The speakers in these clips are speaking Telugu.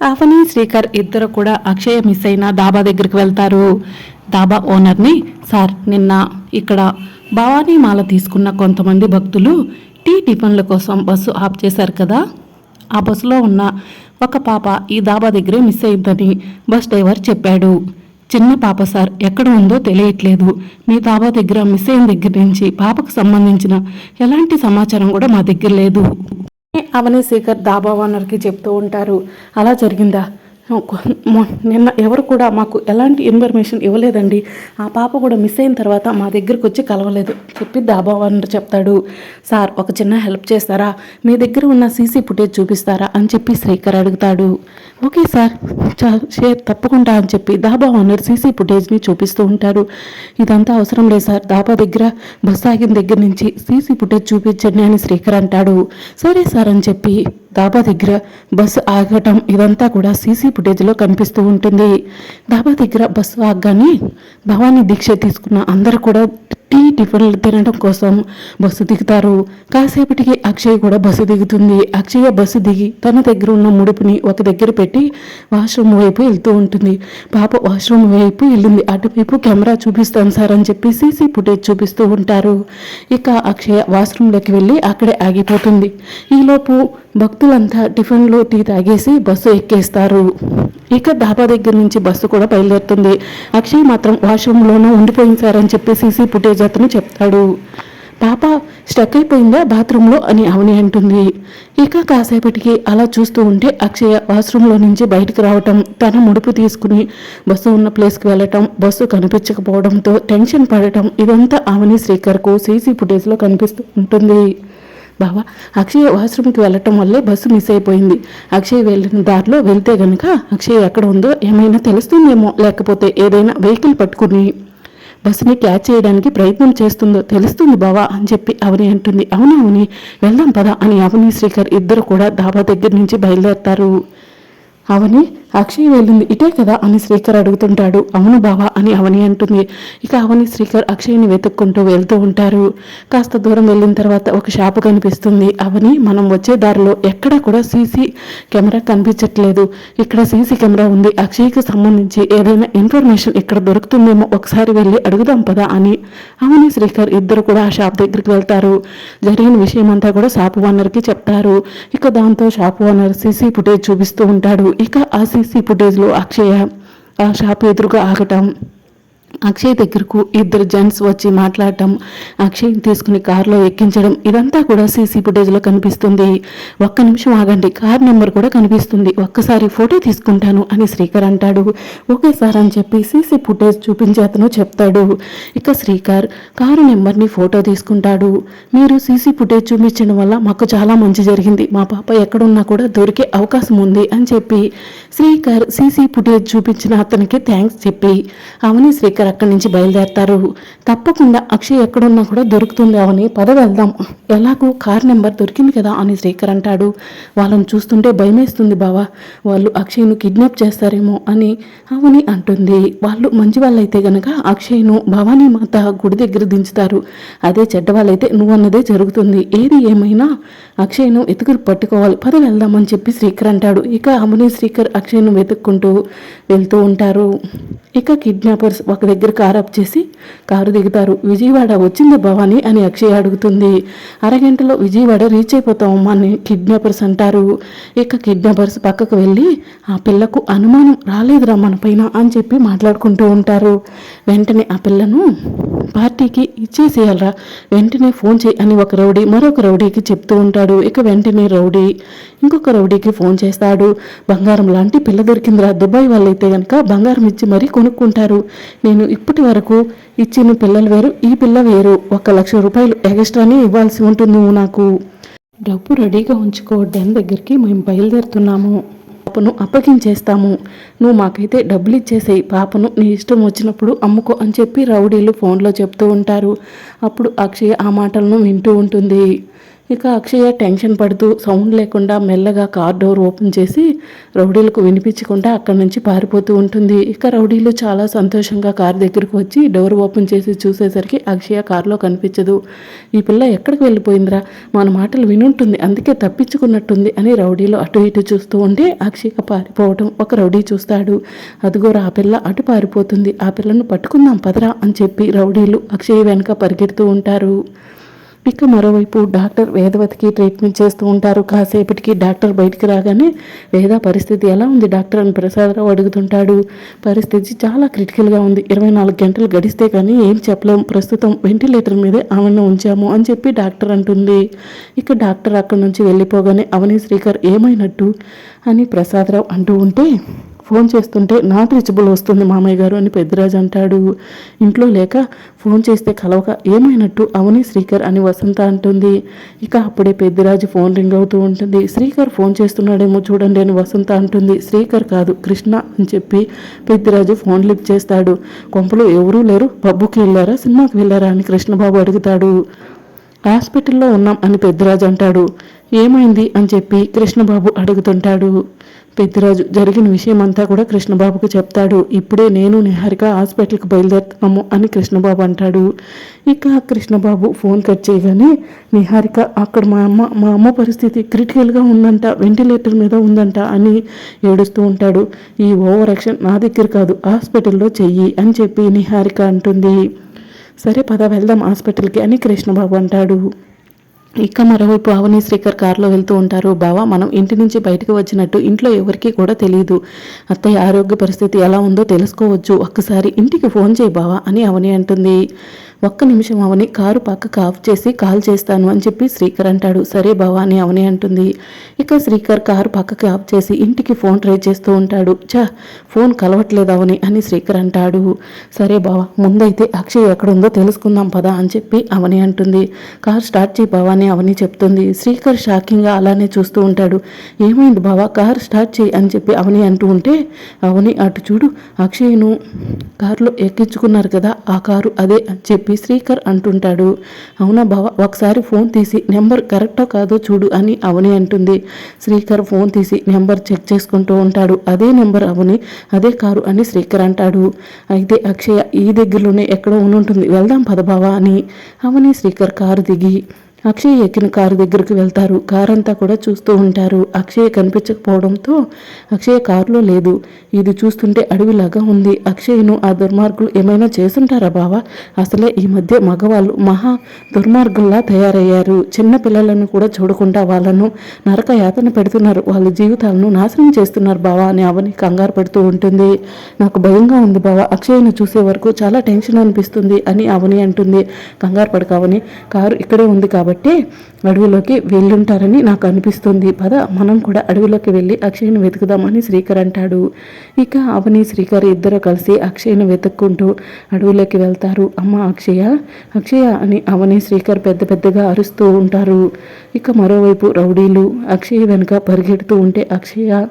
అవని శ్రీకర్ ఇద్దరు కూడా అక్షయ మిస్ అయిన దాబా దగ్గరికి వెళ్తారు. దాబా ఓనర్ని సార్ నిన్న ఇక్కడ భవానీ మాల తీసుకున్న కొంతమంది భక్తులు టీ టిఫిన్ల కోసం బస్సు ఆఫ్ చేశారు కదా? ఆ బస్సులో ఉన్న ఒక పాప ఈ దాబా దగ్గరే మిస్ అయిందని బస్ డ్రైవర్ చెప్పాడు. చిన్న పాప సార్ ఎక్కడ ఉందో తెలియట్లేదు. మీ దాబా దగ్గర మిస్ అయిన దగ్గర నుంచి పాపకు సంబంధించిన ఎలాంటి సమాచారం కూడా మా దగ్గర లేదు. అవని శేఖర్ దాబా ఓనర్కి చెప్తూ ఉంటారు. అలా జరిగిందా? నిన్న ఎవరు కూడా మాకు ఎలాంటి ఇన్ఫర్మేషన్ ఇవ్వలేదండి. ఆ పాప కూడా మిస్ అయిన తర్వాత మా దగ్గరకు వచ్చి కలవలేదు. చెప్పి దాబా చెప్తాడు. సార్ ఒక చిన్న హెల్ప్ చేస్తారా? మీ దగ్గర ఉన్న సీసీ ఫుటేజ్ చూపిస్తారా? అని చెప్పి శ్రీకర్ అడుగుతాడు. ఓకే సార్ షేర్ తప్పకుండా అని చెప్పి దాబా ఓనర్ సీసీ ఫుటేజ్ని చూపిస్తూ ఉంటారు ఇదంతా అవసరం లేదు సార్. దాబా దగ్గర బస్ ఆగిన దగ్గర నుంచి సీసీ ఫుటేజ్ చూపించండి అని శ్రీకర్ అంటాడు. సరే సార్ అని చెప్పి డాబా దగ్గర బస్సు ఆగటం ఇదంతా కూడా సీసీ ఫుటేజ్లో కనిపిస్తూ ఉంటుంది. డాబా దగ్గర బస్సు ఆగగానే భవానీ దీక్ష తీసుకున్న అందరూ కూడా టీ టిఫిన్లు తినడం కోసం బస్సు దిగుతారు. కాసేపటికి అక్షయ్ కూడా బస్సు దిగుతుంది. అక్షయ బస్సు దిగి తన దగ్గర ఉన్న ముడుపుని ఒక దగ్గర పెట్టి వాష్రూమ్ వైపు వెళ్తూ ఉంటుంది. పాప వాష్రూమ్ వైపు వెళ్ళింది. అటువైపు కెమెరా చూపిస్తాను సార్ అని చెప్పి సీసీ ఫుటేజ్ చూపిస్తూ ఉంటారు. ఇక అక్షయ వాష్రూమ్లోకి వెళ్ళి అక్కడే ఆగిపోతుంది. ఈలోపు భక్తులంతా టిఫిన్లు టీ తాగేసి బస్సు ఎక్కేస్తారు. ఇక డాబా దగ్గర నుంచి బస్సు కూడా బయలుదేరుతుంది. అక్షయ్ మాత్రం వాష్రూమ్లోనూ ఉండిపోయింది సార్ అని చెప్పి సీసీ ఫుటేజ్ అతను చెప్తాడు. పాప స్టక్ అయిపోయిందా? బాత్రూంలో? అని అవని అంటుంది. ఇక కాసేపటికి అలా చూస్తూ ఉంటే అక్షయ వాష్రూమ్లో నుంచి బయటకు రావటం తన ముడుపు తీసుకుని బస్సు ఉన్న ప్లేస్కి వెళ్ళటం బస్సు కనిపించకపోవడంతో టెన్షన్ పడటం ఇదంతా అవని శ్రీకర్కు సీసీ ఫుటేజ్లో కనిపిస్తూ ఉంటుంది. బావా అక్షయ్ వాష్రూమ్కి వెళ్ళటం వల్లే బస్సు మిస్ అయిపోయింది. అక్షయ్ వెళ్ళిన దారిలో వెళ్తే గనుక అక్షయ్ ఎక్కడ ఉందో ఏమైనా తెలుస్తుందేమో లేకపోతే ఏదైనా వెహికల్ పట్టుకుని బస్సుని క్యాచ్ చేయడానికి ప్రయత్నం చేస్తుందో తెలుస్తుంది బావా అని చెప్పి అవని అంటుంది. అవును అవని వెళ్దాం పదా అని అవని శ్రీకర్ ఇద్దరు కూడా డాబా దగ్గర నుంచి బయలుదేరతారు. అవని అక్షయ్ వెళ్ళింది. ఇటే కదా అని శ్రీకర్ అడుగుతుంటాడు. అవును బావా అని అవని అంటుంది. ఇక అవని శ్రీకర్ అక్షయ్ని వెతుక్కుంటూ వెళ్తూ ఉంటారు. కాస్త దూరం వెళ్ళిన తర్వాత ఒక షాపు కనిపిస్తుంది. అవని మనం వచ్చే దారిలో ఎక్కడ కూడా సీసీ కెమెరా కనిపించట్లేదు. ఇక్కడ సీసీ కెమెరా ఉంది. అక్షయ్కి సంబంధించి ఏదైనా ఇన్ఫర్మేషన్ ఇక్కడ దొరుకుతుందేమో ఒకసారి వెళ్ళి అడుగుదాం పదా అని అవని శ్రీకర్ ఇద్దరు కూడా ఆ షాప్ దగ్గరికి వెళ్తారు. జరిగిన విషయం అంతా కూడా షాప్ ఓనర్కి చెప్తారు. ఇక దాంతో షాప్ ఓనర్ సీసీ ఫుటేజ్ చూపిస్తూ ఉంటాడు. ఇక ఆ సీసీ ఫుటేజ్లో అక్షయ ఆ షాప్ ఎదురుగా ఆగటం. అక్షయ్ దగ్గరకు ఇద్దరు జెంట్స్ వచ్చి మాట్లాడటం అక్షయ్ తీసుకుని కారులో ఎక్కించడం ఇదంతా కూడా సీసీ ఫుటేజ్లో కనిపిస్తుంది. ఒక్క నిమిషం ఆగండి కార్ నెంబర్ కూడా కనిపిస్తుంది. ఒక్కసారి ఫోటో తీసుకుంటాను అని శ్రీకర్ అంటాడు. ఒకేసారి అని చెప్పి సీసీ ఫుటేజ్ చూపించి అతను చెప్తాడు. ఇక శ్రీకర్ కారు నెంబర్ని ఫోటో తీసుకుంటాడు. మీరు సీసీ ఫుటేజ్ చూపించడం వల్ల మాకు చాలా మంచి జరిగింది. మా పాప ఎక్కడున్నా కూడా దొరికే అవకాశం ఉంది అని చెప్పి శ్రీకర్ సీసీ ఫుటేజ్ చూపించిన అతనికి థ్యాంక్స్ చెప్పి అవని శ్రీకర్. అక్కడి నుంచి బయలుదేరతారు. తప్పకుండా అక్షయ్ ఎక్కడున్నా కూడా దొరుకుతుంది అవని పద వెళ్దాం. ఎలాగో కార్ నెంబర్ దొరికింది కదా అని శ్రీకర్ అంటాడు. వాళ్ళని చూస్తుంటే భయమేస్తుంది బావా. వాళ్ళు అక్షయ్ను కిడ్నాప్ చేస్తారేమో అని అవని అంటుంది. వాళ్ళు మంచి వాళ్ళైతే గనక అక్షయ్ను భవానీ మాత గుడి దగ్గర దించుతారు. అదే చెడ్డ వాళ్ళైతే నువ్వు అన్నదే జరుగుతుంది. ఏది ఏమైనా అక్షయ్ను వెతుకులు పట్టుకోవాలి. పద వెళ్దామని చెప్పి శ్రీకర్ అంటాడు. ఇక అవని శ్రీకర్ అక్షయ్ను వెతుక్కుంటూ వెళ్తూ ఉంటారు. ఇక కిడ్నాపర్స్ ఒక దగ్గర కారు అప్ చేసి కారు దిగుతారు. విజయవాడ వచ్చింది భవాని అని అక్షయ్ అడుగుతుంది. అరగంటలో విజయవాడ రీచ్ అయిపోతామమ్మా అని కిడ్నాపర్స్ అంటారు. ఇక కిడ్నాపర్స్ పక్కకు వెళ్ళి ఆ పిల్లకు అనుమానం రాలేదురా మన పైన అని చెప్పి మాట్లాడుకుంటూ ఉంటారు. వెంటనే ఆ పిల్లను పార్టీకి ఇచ్చేసేయాలరా. వెంటనే ఫోన్ చేయి అని ఒక రౌడీ మరొక రౌడీకి చెప్తూ ఉంటాడు. ఇక వెంటనే రౌడీ ఇంకొక రౌడీకి ఫోన్ చేస్తాడు. బంగారం లాంటి పిల్ల దొరికిందిరా. దుబాయ్ వాళ్ళైతే కనుక బంగారం ఇచ్చి మరీ కొనుక్కుంటారు. నేను ఇప్పటి వరకు ఇచ్చిన పిల్లలు వేరు ఈ పిల్ల వేరు. ఒక లక్ష రూపాయలు ఎక్స్ట్రానే ఇవ్వాల్సి ఉంటుంది నువ్వు నాకు. డబ్బు రెడీగా ఉంచుకో డెన్ దగ్గరికి మేము బయలుదేరుతున్నాము. పాపను అప్పగించేస్తాము. నువ్వు మాకైతే డబ్బులు ఇచ్చేసేయి పాపను నీ ఇష్టం వచ్చినప్పుడు అమ్ముకో అని చెప్పి రౌడీలు ఫోన్లో చెప్తూ ఉంటారు. అప్పుడు అక్షయ్ ఆ మాటలను వింటూ ఉంటుంది. ఇక అక్షయ టెన్షన్ పడుతూ సౌండ్ లేకుండా మెల్లగా కార్ డోర్ ఓపెన్ చేసి రౌడీలకు వినిపించకుండా అక్కడి నుంచి పారిపోతూ ఉంటుంది. ఇక రౌడీలు చాలా సంతోషంగా కార్ దగ్గరకు వచ్చి డోర్ ఓపెన్ చేసి చూసేసరికి అక్షయ కారులో కనిపించదు. ఈ పిల్ల ఎక్కడికి వెళ్ళిపోయిందిరా? మన మాటలు వినుంటుంది. అందుకే తప్పించుకున్నట్టుంది అని రౌడీలు అటు ఇటు చూస్తూ ఉంటే అక్షయ పారిపోవడం ఒక రౌడీ చూస్తాడు. అదిగోరా ఆ పిల్ల అటు పారిపోతుంది. ఆ పిల్లను పట్టుకుందాం పదరా అని చెప్పి రౌడీలు అక్షయ వెనక పరిగెడుతూ ఉంటారు. ఇక మరోవైపు డాక్టర్ వేదవతికి ట్రీట్మెంట్ చేస్తూ ఉంటారు. కాసేపటికి డాక్టర్ బయటికి రాగానే వేద పరిస్థితి ఎలా ఉంది డాక్టర్? అని ప్రసాదరావు అడుగుతుంటాడు. పరిస్థితి చాలా క్రిటికల్గా ఉంది. ఇరవై నాలుగు గంటలు గడిస్తే కానీ ఏం చెప్పలేం. ప్రస్తుతం వెంటిలేటర్ మీదే ఆమెను ఉంచాము అని చెప్పి డాక్టర్ అంటుంది. ఇక డాక్టర్ అక్కడి నుంచి వెళ్ళిపోగానే అవని శ్రీకర్ ఏమైనట్టు? అని ప్రసాదరావు అంటూ ఉంటే ఫోన్ చేస్తుంటే నాట్ రీచబుల్ వస్తుంది మామయ్య గారు అని పెద్దరాజు అంటాడు. ఇంట్లో లేక ఫోన్ చేస్తే కలవక ఏమైనట్టు? అవని శ్రీకర్ అని వసంత అంటుంది. ఇక అప్పుడే పెద్దరాజు ఫోన్ రింగ్ అవుతూ ఉంటుంది. శ్రీకర్ ఫోన్ చేస్తున్నాడేమో చూడండి అని వసంత అంటుంది. శ్రీకర్ కాదు కృష్ణ అని చెప్పి పెద్దరాజు ఫోన్ లిఫ్ట్ చేస్తాడు. కొంపలో ఎవరూ లేరు. పబ్బుకి వెళ్ళారా? సినిమాకి వెళ్ళారా? అని కృష్ణబాబు అడుగుతాడు. హాస్పిటల్లో ఉన్నాం అని పెద్దరాజు అంటాడు. ఏమైంది అని చెప్పి కృష్ణబాబు అడుగుతుంటాడు. పెద్దిరాజు జరిగిన విషయం అంతా కూడా కృష్ణబాబుకు చెప్తాడు. ఇప్పుడే నేను నిహారిక హాస్పిటల్కి బయలుదేరుతున్నాము అని కృష్ణబాబు అంటాడు. ఇక కృష్ణబాబు ఫోన్ కట్ చేయగానే నిహారిక అక్కడ మా అమ్మ మా అమ్మ పరిస్థితి క్రిటికల్గా ఉందంట వెంటిలేటర్ మీద ఉందంట అని ఏడుస్తూ ఉంటాడు. ఈ ఓవర్ యాక్షన్ నా దగ్గర కాదు హాస్పిటల్లో చెయ్యి అని చెప్పి నిహారిక అంటుంది. సరే పద వెళ్దాం హాస్పిటల్కి అని కృష్ణబాబు అంటాడు. ఇక మరోవైపు అవని శ్రీకర్ కారులో వెళ్తూ ఉంటారు. బావా మనం ఇంటి నుంచి బయటకు వచ్చినట్టు ఇంట్లో ఎవరికీ కూడా తెలియదు అత్తయ్య ఆరోగ్య పరిస్థితి ఎలా ఉందో తెలుసుకోవచ్చు. ఒక్కసారి ఇంటికి ఫోన్ చేయి బావా అని అవని అంటుంది. ఒక్క నిమిషం అవని కారు పక్కకు ఆఫ్ చేసి కాల్ చేస్తాను అని చెప్పి శ్రీకర్ అంటాడు. సరే బావా అని అవని అంటుంది. ఇక శ్రీకర్ కారు పక్కకి ఆఫ్ చేసి ఇంటికి ఫోన్ ట్రై చేస్తూ ఉంటాడు. చా ఫోన్ కలవట్లేదు అవని అని శ్రీకర్ అంటాడు. సరే బావా ముందైతే అక్షయ్ ఎక్కడుందో తెలుసుకుందాం పదా అని చెప్పి అవని అంటుంది. కార్ స్టార్ట్ చేయి బావా అని అవని చెప్తుంది. శ్రీకర్ షాకింగ్గా అలానే చూస్తూ ఉంటాడు. ఏమైంది బావా కార్ స్టార్ట్ చేయి అని చెప్పి అవని అంటూ ఉంటే అవని అటు చూడు అక్షయ్ను కారులో ఎక్కించుకున్నారు కదా ఆ కారు అదే అని చెప్పి శ్రీకర్ అంటుంటాడు. అవునా బావ ఒకసారి ఫోన్ తీసి నెంబర్ కరెక్టో కాదో చూడు అని అవని అంటుంది. శ్రీకర్ ఫోన్ తీసి నెంబర్ చెక్ చేసుకుంటూ ఉంటాడు. అదే నెంబర్ అవని అదే కారు అని శ్రీకర్ అంటాడు. అయితే అక్షయ ఈ దగ్గరలోనే ఎక్కడో ఉంటుంది వెళ్దాం పదబావా అని అవని శ్రీకర్ కారు దిగి అక్షయ్ ఎక్కిన కారు దగ్గరికి వెళ్తారు. కారు అంతా కూడా చూస్తూ ఉంటారు. అక్షయ్ కనిపించకపోవడంతో అక్షయ్ కారులో లేదు. ఇది చూస్తుంటే అడవిలాగా ఉంది. అక్షయ్ను ఆ దుర్మార్గులు ఏమైనా చేసుంటారా బావా? అసలే ఈ మధ్య మగవాళ్ళు మహా దుర్మార్గుల్లా తయారయ్యారు. చిన్న పిల్లలను కూడా చూడకుండా వాళ్ళను నరక యాతన పెడుతున్నారు. వాళ్ళ జీవితాలను నాశనం చేస్తున్నారు బావా అని అవని కంగారు పడుతూ ఉంటుంది. నాకు భయంగా ఉంది బావా. అక్షయ్ను చూసే వరకు చాలా టెన్షన్ అనిపిస్తుంది అని అవని అంటుంది. కంగారు పడకావని కారు ఇక్కడే ఉంది కాబట్టి అడవిలోకి వెళ్ళుంటారని నాకు అనిపిస్తుంది. పద మనం కూడా అడవిలోకి వెళ్ళి అక్షయ్ను వెతుకుదామని శ్రీకర్ అంటాడు. ఇక అవని శ్రీకర్ ఇద్దరు కలిసి అక్షయ్ను వెతుక్కుంటూ అడవిలోకి వెళ్తారు. అమ్మ అక్షయ అక్షయ అని అవని శ్రీకర్ పెద్ద పెద్దగా అరుస్తూ ఉంటారు. ఇక మరోవైపు రౌడీలు అక్షయ్ వెనుక పరిగెడుతూ ఉంటే అక్షయ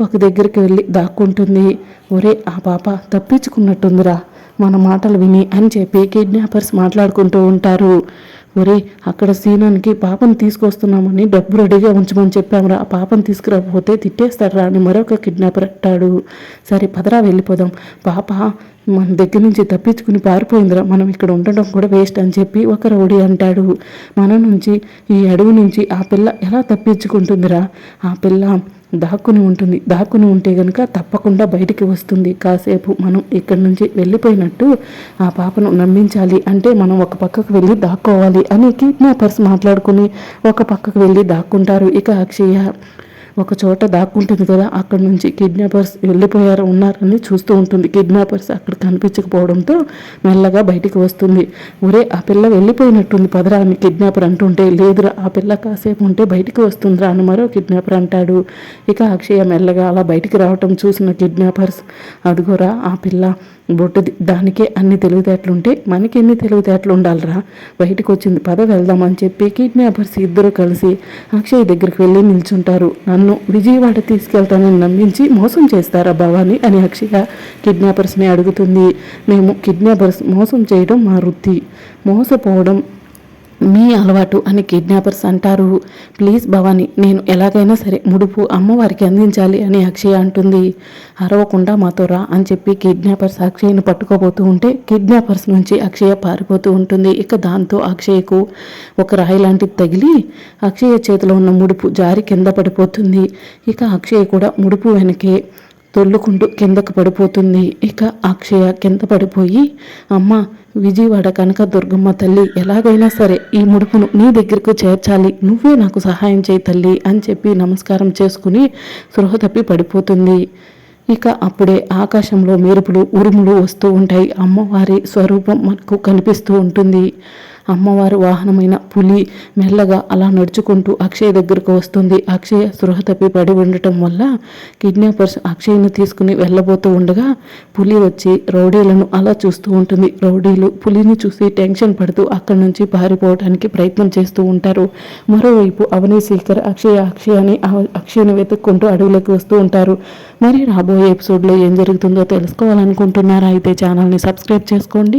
ఒక దగ్గరికి వెళ్ళి దాక్కుంటుంది. ఒరే ఆ పాప తప్పించుకున్నట్టుందిరా. మన మాటలు విని అని చెప్పి కిడ్నాపర్స్ మాట్లాడుకుంటూ ఉంటారు. ఒరే అక్కడ సీనానికి పాపను తీసుకొస్తున్నామని డబ్బు రెడీగా ఉంచమని చెప్పామురా. ఆ పాపను తీసుకురాకపోతే తిట్టేస్తారా అని మరొక కిడ్నాపర్ అట్టాడు సరే పదరా వెళ్ళిపోదాం. పాప మన దగ్గర నుంచి తప్పించుకుని పారిపోయిందిరా. మనం ఇక్కడ ఉండడం కూడా వేస్ట్ అని చెప్పి ఒక రౌడీ అంటాడు. మన నుంచి ఈ అడవి నుంచి ఆ పిల్ల ఎలా తప్పించుకుంటుందిరా? ఆ పిల్ల దాక్కుని ఉంటుంది. దాక్కుని ఉంటే గనుక తప్పకుండా బయటికి వస్తుంది. కాసేపు మనం ఇక్కడి నుంచి వెళ్ళిపోయినట్టు ఆ పాపను నమ్మించాలి. అంటే మనం ఒక పక్కకు వెళ్ళి దాక్కోవాలి. అని కిడ్నాపర్స్ మాట్లాడుకుని ఒక పక్కకు వెళ్ళి దాక్కుంటారు. ఇక అక్షయ ఒక చోట దాక్కుంటుంది కదా అక్కడ నుంచి కిడ్నాపర్స్ వెళ్ళిపోయారు ఉన్నారని చూస్తూ ఉంటుంది. కిడ్నాపర్స్ అక్కడ కనిపించకపోవడంతో మెల్లగా బయటికి వస్తుంది. ఒరే ఆ పిల్ల వెళ్ళిపోయినట్టుంది పదరా అని కిడ్నాపర్ అంటుంటే లేదురా ఆ పిల్ల కాసేపు ఉంటే బయటికి వస్తుందిరా అని మరో కిడ్నాపర్ అంటాడు. ఇక అక్షయ మెల్లగా అలా బయటికి రావటం చూసిన కిడ్నాపర్స్ అదిగోరా ఆ పిల్ల బొట్టుది దానికే అన్ని తెలివితేటలుంటే మనకి ఎన్ని తెలివితేటలు ఉండాలిరా? బయటకు వచ్చింది పద వెళ్దామని చెప్పి కిడ్నాపర్స్ ఇద్దరు కలిసి అక్షయ్ దగ్గరికి వెళ్ళి నిల్చుంటారు. నన్ను విజయవాడ తీసుకెళ్తానని నమ్మించి మోసం చేస్తారా భవాని? అని అక్షయ కిడ్నాపర్స్ని అడుగుతుంది. మేము కిడ్నాపర్స్ మోసం చేయడం మా వృత్తి. మోసపోవడం మీ అలవాటు అని కిడ్నాపర్స్ అంటారు. ప్లీజ్ భవాని నేను ఎలాగైనా సరే ముడుపు అమ్మవారికి అందించాలి అని అక్షయ అంటుంది. అరవకుండా మాతో రా అని చెప్పి కిడ్నాపర్స్ అక్షయను పట్టుకోబోతూ ఉంటే కిడ్నాపర్స్ నుంచి అక్షయ పారిపోతూ ఉంటుంది. ఇక దాంతో అక్షయ్కు ఒక రాయి లాంటిది తగిలి అక్షయ చేతిలో ఉన్న ముడుపు జారి కింద పడిపోతుంది. ఇక అక్షయ్ కూడా ముడుపు వెనకే తొల్లుకుంటూ కిందకు పడిపోతుంది. ఇక అక్షయ కింద పడిపోయి అమ్మ విజయవాడ కనక దుర్గమ్మ తల్లి ఎలాగైనా సరే ఈ ముడుపును నీ దగ్గరకు చేర్చాలి. నువ్వే నాకు సహాయం చేయి తల్లి అని చెప్పి నమస్కారం చేసుకుని సృహ తప్పి పడిపోతుంది. ఇక అప్పుడే ఆకాశంలో మెరుపులు ఉరుములు వస్తూ ఉంటాయి. అమ్మవారి స్వరూపం మనకు కనిపిస్తూ ఉంటుంది. అమ్మవారి వాహనమైన పులి మెల్లగా అలా నడుచుకుంటూ అక్షయ్ దగ్గరకు వస్తుంది. అక్షయ్ సృహ తప్పి పడి ఉండటం వల్ల కిడ్నాపర్స్ అక్షయ్ను తీసుకుని వెళ్ళబోతూ ఉండగా పులి వచ్చి రౌడీలను అలా చూస్తూ ఉంటుంది. రౌడీలు పులిని చూసి టెన్షన్ పడుతూ అక్కడి నుంచి పారిపోవడానికి ప్రయత్నం చేస్తూ ఉంటారు. మరోవైపు అవనీ శేఖర్ అక్షయ అక్షయ అని అక్షయను అక్షయ్ను వెతుక్కుంటూ అడవిలోకి వస్తూ ఉంటారు. మరి రాబోయే ఎపిసోడ్లో ఏం జరుగుతుందో తెలుసుకోవాలనుకుంటున్నారా? అయితే ఛానల్ని సబ్స్క్రైబ్ చేసుకోండి.